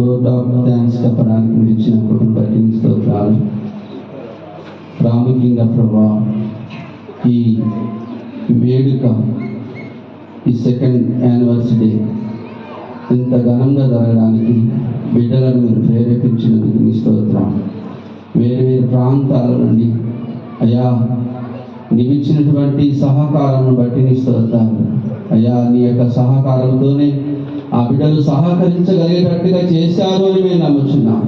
Vote of thanks చెప్పడానికి మీరు ఇచ్చిన కుటుంబ బట్టి నీకు స్తోత్రాలు ప్రాముఖ్యంగా ప్రభా ఈ వేడుక ఈ సెకండ్ యానివర్సరీ ఇంత ఘనంగా జరగడానికి బిడ్డలను మీరు ప్రేరేపించినందుకు మీ స్తోత్రం. వేరు వేరు ప్రాంతాల నుండి అయ్యా నీవిచ్చినటువంటి సహకారాన్ని బట్టి నీ స్తోత్రాలు అయ్యా నీ యొక్క సహకారంతోనే ఆ బిడ్డలు సహకరించగలిగేటట్టుగా చేశారు అని మేము నమ్ముచున్నాం.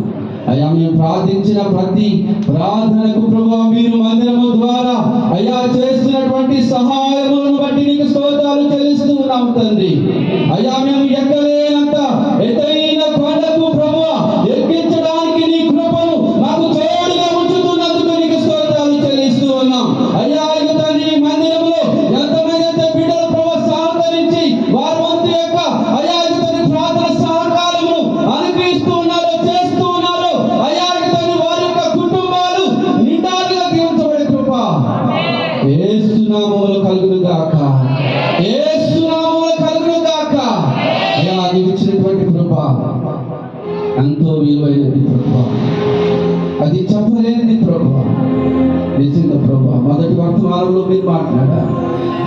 అయ్యా మేము ప్రార్థించిన ప్రతి ప్రార్థనకు ప్రభు మీరు మందిరము ద్వారా అయ్యా చేస్తున్నటువంటి సహాయములను బట్టి నీకు స్తోత్రాలు చెల్లిస్తూ ఉన్నాం తండ్రి. అయ్యా మేము ఎక్కడ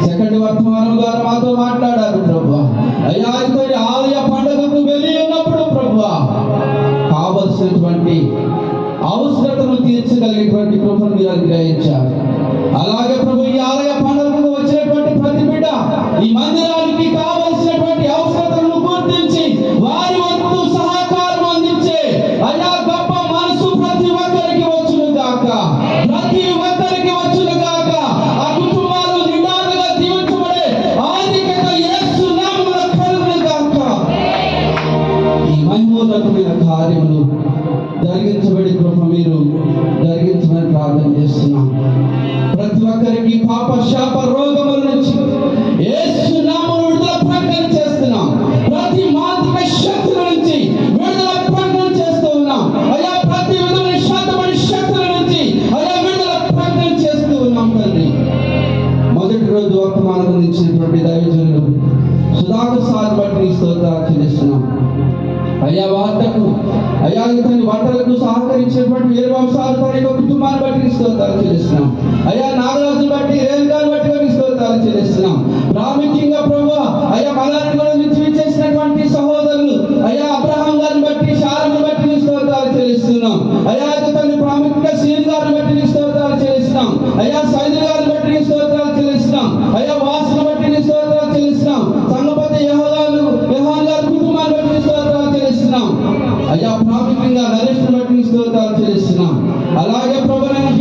సెకండ్ వర్తమానం ద్వారా మాతో మాట్లాడారు ప్రభు. అయ్యా ఇతని ఆలయ పండుగకు వెళ్ళి ఉన్నప్పుడు ప్రభు కావలసినటువంటి అవసరతను తీర్చగలిగినటువంటి కృపను మీరు అనుగ్రహించారు. అలాగే ప్రభు ఈ ఆలయ పండుగకు వచ్చినటువంటి ప్రతి బిడ్డ ఈ మందిరానికి కావాలి. మహిమోన్నతమైన కార్యములు జరిగించబడి కృప మీరు జరిగించమని ప్రార్థన చేస్తున్నాం. ప్రతి ఒక్కరికి పాప శాప రోగములు ఈరోజు వర్తమానం అందించినటువంటి దైవజనులు సుధాకర్ సార్ బట్టి స్తోత్రాలు చెల్లిస్తున్నాం. అయ్యా వార్తకు అయ్యా ఇతని వంటలకు సహకరించినటువంటి వీరబాబు సార్ తన యొక్క కుటుంబాన్ని బట్టి స్తోత్రాలు చెల్లిస్తున్నాం. అయ్యా నాగరాజు బట్టి రేణుగారు బట్టి నీ స్తోత్రాలు చెల్లిస్తున్నాం. ప్రాముఖ్యంగా ప్రభు అయ్యా మలారి కూడా నుంచి విచ్చేసినటువంటి సహోదరులు అయ్యా అబ్రహాం గారిని బట్టి శారను బట్టి స్తోత్రాలు చెల్లిస్తున్నాం. అయ్యా ఇతని ప్రాముఖ్యంగా సీన్ గారిని బట్టి స్తోత్రాలు చెల్లిస్తున్నాం. అయ్యా అయ్యా ప్రాథమికంగా నరేష్ బట్టి స్తోత్రాలు చేస్తున్నాం అలాగే ప్రభు నేను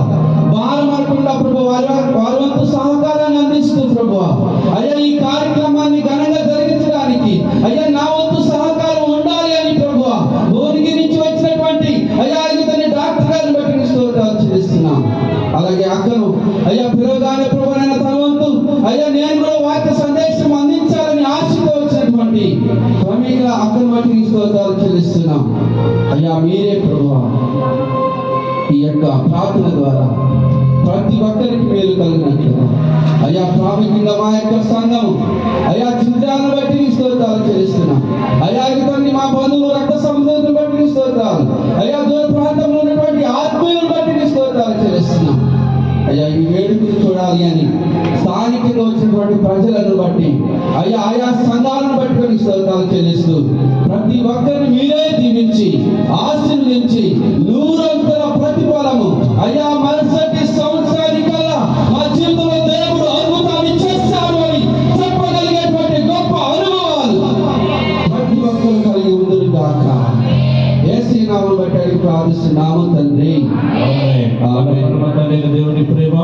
అనకుండా భారం ప్రభు వారి వారి వంతు సహకారాన్ని అందిస్తూ ప్రభు అయ్యా ఈ కార్యక్రమాన్ని ఘనంగా జరిగించడానికి అయ్యా నా వంతు సహకారం ఉండాలి అని ప్రభు భూమికి నుంచి వచ్చినటువంటి అయ్యా ఇతని డాక్టర్ గారిని బట్టి స్తోత్రాలు చెల్లిస్తున్నాం. అలాగే అక్కను అయ్యా పిలవగానే ప్రభు నేను తన వంతు అయ్యా నేను కూడా వాక్య సందేశం అందించాలని ఆశతో వచ్చినటువంటి ప్రమేయ అక్కను బట్టి స్తోత్రాలు చెల్లిస్తున్నాం. అయ్యా మీరే ప్రభు ఈ యొక్క ప్రార్థన ద్వారా ప్రతి ఒక్కరికి మేలు కలిగినట్లు అయ్యా ప్రాముఖ్యంగా మా యొక్క సంఘం? అయ్యా చిత్రాలను బట్టి నీ స్తోత్రాలు చేస్తున్నాం అయ్యా ఇతన్ని మా బంధువులు రక్త సంబంధం బట్టి నీ స్తోత్రాలు. అయ్యా దూర ప్రాంతంలో ఉన్నటువంటి ఆత్మీయులను బట్టి నీ స్తోత్రాలు చేస్తున్నాం అయ్యా ఈ వేడుకలు చూడాలి అని స్థానికంగా వచ్చినటువంటి ప్రజలను బట్టి అయ్యా ఆయా సంఘాలను బట్టి స్తోత్రాలు చెల్లిస్తూ ప్రతి ఒక్కరిని మీరే దీవించి ఆశీర్వదించి నూరు అయ్యా మరుసటి సంవత్సరానికల్లా మా జీవితంలో దేవుడు అద్భుతాన్ని చేశాడు అని చెప్పగలిగేటువంటి గొప్ప అనుభవాలు ప్రతి ఒక్కరు కలిగి ఉండరు కాక ఏసీ నామం బట్టి ప్రార్థిస్తున్నాము తండ్రి. దేవుని ప్రేమ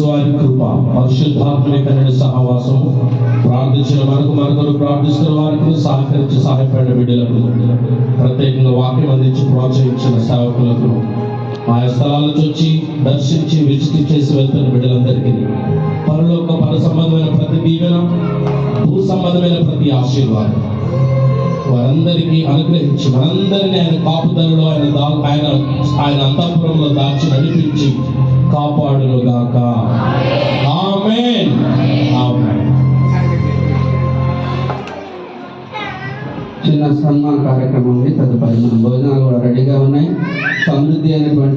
వారి కృప పరిశుద్ధాత్మ సహవాసం ప్రార్థించిన వరకు మరొకరు ప్రార్థిస్తున్న వారికి సహకరించి సహాయపడిన బిడ్డలకు ప్రత్యేకంగా వాక్యం అందించి ప్రోత్సహించిన సేవకులకు ఆయా స్థలాల నుంచి వచ్చి దర్శించి విజిట్ చేసి వెళ్తున్న బిడ్డలందరికీ పరలోక పర సంబంధమైన ప్రతి దీవెన భూ సంబంధమైన ప్రతి ఆశీర్వాదం. వారందరికీ అనుగ్రహించి మనందరినీ ఆయన కాపుదలలో ఆయన దా ఆయన ఆయన అంతఃపురంలో దాచి నడిపించి కాపాడును చిన్న సన్మాన కార్యక్రమం ఉంది. తదుపరి మన భోజనాలు కూడా రెడీగా ఉన్నాయి. సమృద్ధి అయినటువంటి